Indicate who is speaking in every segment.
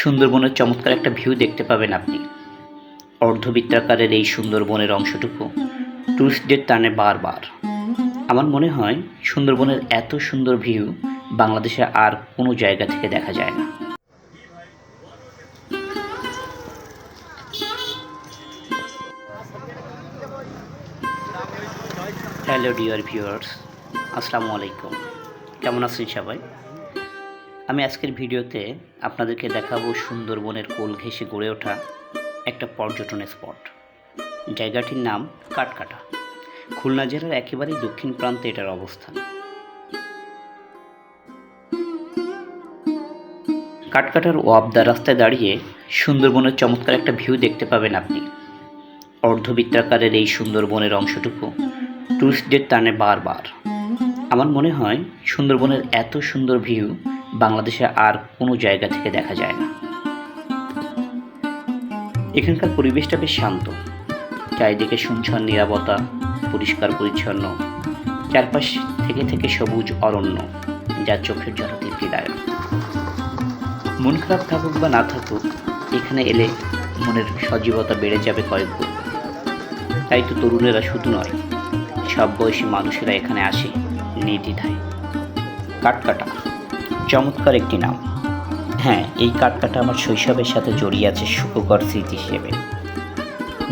Speaker 1: সুন্দরবনের চমৎকার একটা ভিউ দেখতে পাবেন আপনি। অর্ধবৃত্তাকারের এই সুন্দরবনের অংশটুকু টুরিস্টদের টানে বারবার। আমার মনে হয় সুন্দরবনের এত সুন্দর ভিউ বাংলাদেশে আর কোনো জায়গা থেকে দেখা যায় না। হ্যালো ডিয়ার ভিউয়ার্স আসসালামু আলাইকুম। কেমন আছেন সবাই? আমি আজকের ভিডিওতে আপনাদেরকে দেখাবো সুন্দরবনের কোল ঘেঁষে গড়ে ওঠা একটা পর্যটন স্পট। জায়গাটির নাম কাটকাটা। খুলনা জেলার একেবারেই দক্ষিণ প্রান্তে এটার অবস্থান। কাটকাটার ওয়াবদা রাস্তায় দাঁড়িয়ে সুন্দরবনের চমৎকার একটা ভিউ দেখতে পাবেন আপনি। অর্ধবৃত্তাকারের এই সুন্দরবনের অংশটুকু টুরিস্টদের টানে বারবার। আমার মনে হয় সুন্দরবনের এত সুন্দর ভিউ বাংলাদেশে আর কোনো জায়গা থেকে দেখা যায় না। এখানকার পরিবেশটা বেশ শান্ত। চারিদিকে শুনছন নিরাপত্তা, পরিষ্কার পরিচ্ছন্ন। চারপাশ থেকে থেকে সবুজ, অরণ্য, যা চোখের জল তৃপ্তিদায়ক মন খারাপ থাকুক বা না থাকুক, এখানে এলে মনের সজীবতা বেড়ে যাবে কয়েক তাই তো তরুণেরা শুধু নয়, সব বয়সী মানুষেরা এখানে আসে নির্দ্বিধায়। কাঠকাটা চমৎকার একটি নাম। হ্যাঁ এই কাঠকাটা আমার শৈশবের সাথে জড়িয়ে আছে সুখকর স্মৃতি হিসেবে।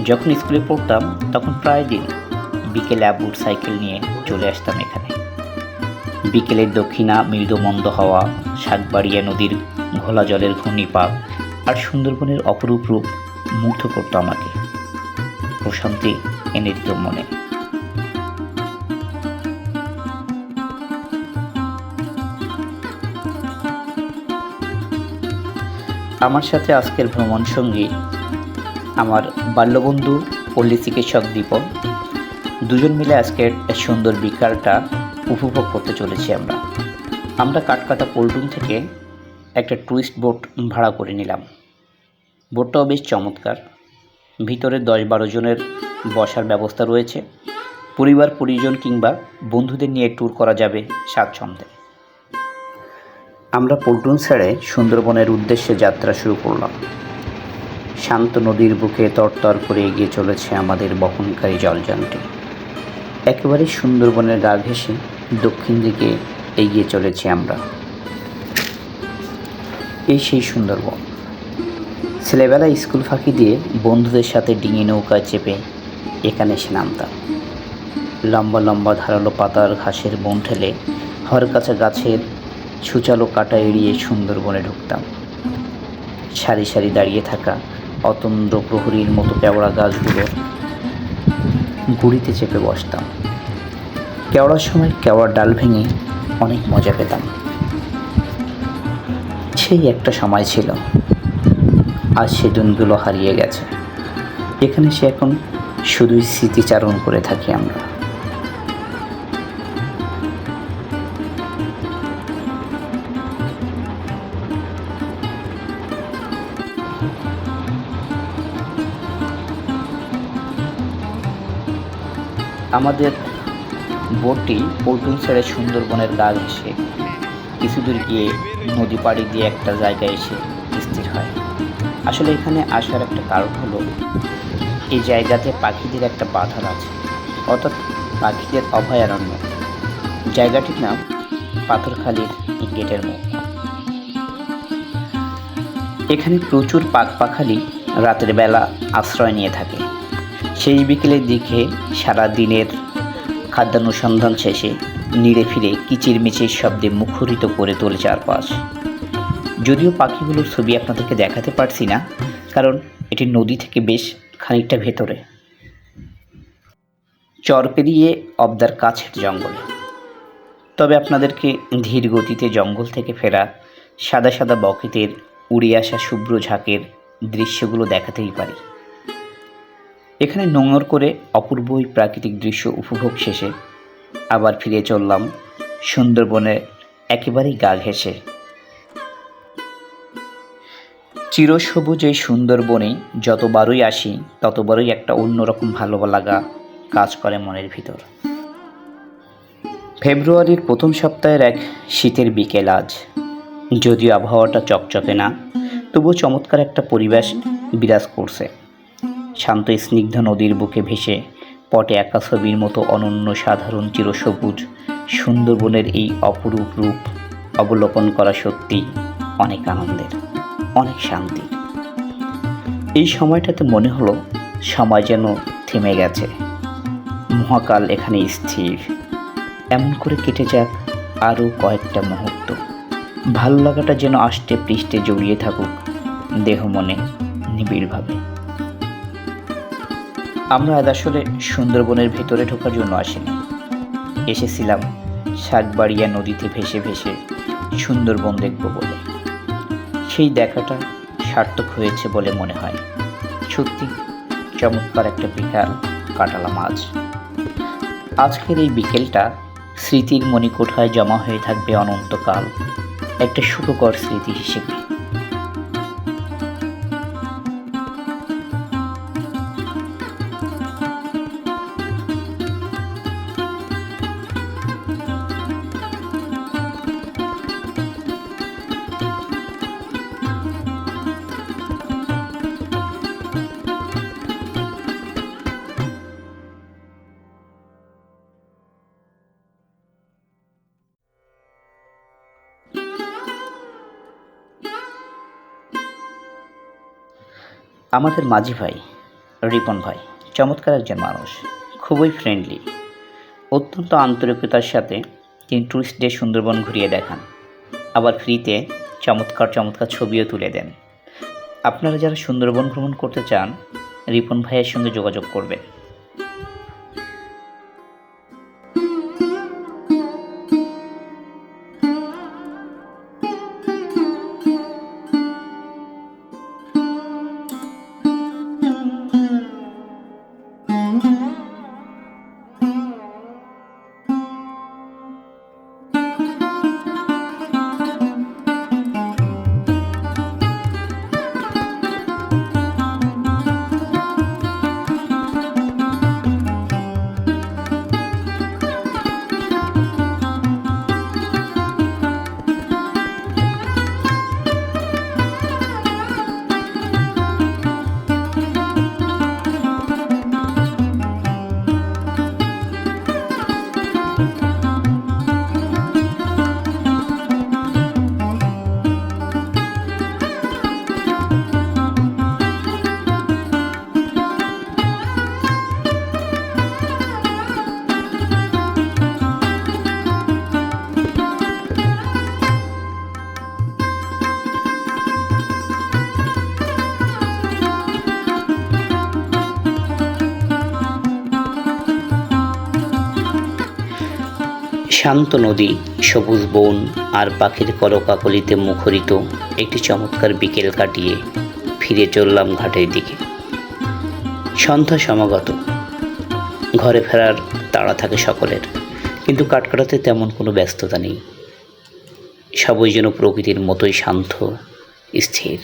Speaker 1: যখন স্কুলে পড়তাম, তখন প্রায় দিন বিকেলে আবুর সাইকেল নিয়ে চলে আসতাম এখানে। বিকেলের দক্ষিণা, মৃদু মন্দ হওয়া, শাকবাড়িয়া নদীর ঘোলা জলের ঘূর্ণিপাক আর সুন্দরবনের অপরূপ রূপ মুগ্ধ করতো আমাকে। প্রশান্তি এনে দিত মনে। আমার সাথে আজকের ভ্রমণ সঙ্গী আমার বাল্যবন্ধু পল্লী চিকিৎসক দীপক। দুজন মিলে আজকের সুন্দর বিকালটা উপভোগ করতে চলেছি আমরা। আমরা কাটকাটা পল্টুন থেকে একটা টুরিস্ট বোট ভাড়া করে নিলাম। বোটটাও বেশ চমৎকার। ভিতরে দশ বারো জনের বসার ব্যবস্থা রয়েছে। পরিবার, পরিজন কিংবা বন্ধুদের নিয়ে ট্যুর করা যাবে স্বাচ্ছন্দ্যে। আমরা পল্টুন ছেড়ে সুন্দরবনের উদ্দেশ্যে যাত্রা শুরু করলাম। শান্ত নদীর বুকে তরতর করে এগিয়ে চলেছে আমাদের বহনকারী জলযানটি। একেবারে সুন্দরবনের গা ঘেঁষে দক্ষিণ দিকে এগিয়ে চলেছি আমরা। এই সেই সুন্দরবন। ছেলেবেলা স্কুল ফাঁকি দিয়ে বন্ধুদের সাথে ডিঙি নৌকায় চেপে এখানে এসে নামতাম। লম্বা লম্বা ধারালো পাতার ঘাসের বন ঠেলে হরকাছা গাছের ছুচালো কাটা এড়িয়ে সুন্দরবনে ঢুকতাম। সারি সারি দাঁড়িয়ে থাকা অতন্দ্র প্রহরীর মতো কেওড়া গাছগুলো গুড়িতে চেপে বসতাম। কেওড়ার সময় কেওড়ার ডাল ভেঙে অনেক মজা পেতাম। সেই একটা সময় ছিল। আর সে দিনগুলো হারিয়ে গেছে। এখানে সে এখন শুধুই স্মৃতিচারণ করে থাকি আমরা। আমাদের বোটটি পল্টুন ছেড়ে সুন্দরবনের গা ঘেসে কিছু দূর গিয়ে নদী পাড়ি দিয়ে একটা জায়গায় এসে স্থির হয়। আসলে এখানে আসার একটা কারণ হলো, এই জায়গাতে পাখিদের একটা বাধার আছে। অর্থাৎ পাখিদের অভয়ারণ্য। জায়গাটির নাম পাথরখালির গেটের মুখ এখানে প্রচুর পাক পাখালি রাতের বেলা আশ্রয় নিয়ে থাকে। সেই বিকেলের দিকে সারা দিনের খাদ্যানুসন্ধান শেষে নিড়ে ফিরে কিচিরমিচির শব্দে মুখরিত করে তোলে চারপাশ। যদিও পাখিগুলোর ছবি আপনাদেরকে দেখাতে পারছি না, কারণ এটি নদী থেকে বেশ খানিকটা ভেতরে। চর পেরিয়ে অবদার কাছের জঙ্গলে। তবে আপনাদেরকে ধীর গতিতে জঙ্গল থেকে ফেরা সাদা সাদা বকেতের উড়ে আসা শুভ্র ঝাঁকের দৃশ্যগুলো দেখাতেই পারি। এখানে নোংর করে অপূর্ব এই প্রাকৃতিক দৃশ্য উপভোগ শেষে আবার ফিরে চললাম সুন্দরবনের একেবারেই গা ঘেঁষে। চিরসবুজ এই সুন্দরবনে যতবারই আসি, ততবারই একটা অন্যরকম ভালো লাগা কাজ করে মনের ভিতর। ফেব্রুয়ারির প্রথম সপ্তাহের এক শীতের বিকেল আজ। যদিও আবহাওয়াটা চকচকে না, তবুও চমৎকার একটা পরিবেশ বিরাজ করছে। শান্ত স্নিগ্ধ নদীর বুকে ভেসে পটে একা ছবির মতো অনন্য সাধারণ চিরসবুজ সুন্দরবনের এই অপরূপ রূপ অবলোকন করা সত্যি অনেক আনন্দের, অনেক শান্তি। এই সময়টাতে মনে হলো সময় যেন থেমে গেছে। মহাকাল এখানে স্থির। এমন করে কেটে যাক আরও কয়েকটা মুহূর্ত। ভালো লাগাটা যেন আষ্টে পৃষ্ঠে জড়িয়ে থাকুক, দেহ মনে নিবিড়ভাবে। আমরা আজ আসলে সুন্দরবনের ভেতরে ঢোকার জন্য আসিনি। এসেছিলাম শাকবাড়িয়া নদীতে ভেসে ভেসে সুন্দরবন দেখব বলে। সেই দেখাটা সার্থক হয়েছে বলে মনে হয়। সত্যি চমৎকার একটা বিকাল কাটালাম আজ। আজকের এই বিকেলটা স্মৃতির মণিকোঠায় জমা হয়ে থাকবে অনন্তকাল। একটা সুখকর স্মৃতি হিসেবে। আমাদের মাঝি ভাই, রিপন ভাই, চমৎকার একজন মানুষ, খুবই ফ্রেন্ডলি অত্যন্ত আন্তরিকতার সাথে তিনি ট্যুরিস্ট ডে সুন্দরবন ঘুরিয়ে দেখান। আবার ফ্রিতে চমৎকার চমৎকার ছবিও তুলে দেন। আপনারা যারা সুন্দরবন ভ্রমণ করতে চান, রিপন ভাইয়ের সঙ্গে যোগাযোগ করবেন। শান্ত নদী, সবুজ বন আর পাখির কলকাকলিতে মুখরিত একটি চমৎকার বিকেল কাটিয়ে ফিরে চললাম ঘাটের দিকে। সন্ধ্যা সমাগত। ঘরে ফেরার তাড়া থাকে সকলের, কিন্তু কাটকাটাতে তেমন কোনো ব্যস্ততা নেই। সবই যেন প্রকৃতির মতোই শান্ত, স্থির।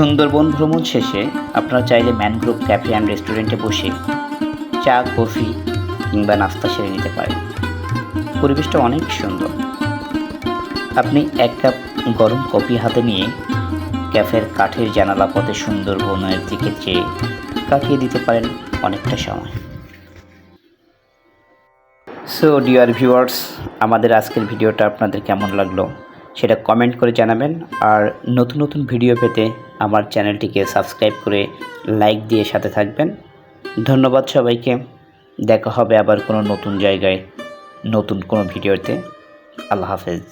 Speaker 1: সুন্দরবন ভ্রমণ শেষে আপনারা চাইলে ম্যানগ্রোভ ক্যাফে অ্যান্ড রেস্টুরেন্টে বসে চা, কফি কিংবা নাস্তা সেরে নিতে পারেন। পরিবেশটা অনেক সুন্দর। আপনি এক কাপ গরম কফি হাতে নিয়ে ক্যাফের কাঠের জানালা পথে সুন্দর সুন্দরবনের দিকে চেয়ে কাটিয়ে দিতে পারেন অনেকটা সময়। সো ডিয়ার ভিউয়ার্স আমাদের আজকের ভিডিওটা আপনাদের কেমন লাগল? সেটা কমেন্ট করে জানাবেন। আর নতুন নতুন ভিডিও পেতে আমার চ্যানেলটিকে সাবস্ক্রাইব করে লাইক দিয়ে সাথে থাকবেন। ধন্যবাদ সবাইকে। দেখা হবে আবার কোনো নতুন জায়গায়, নতুন কোনো ভিডিওতে আল্লাহ হাফেজ।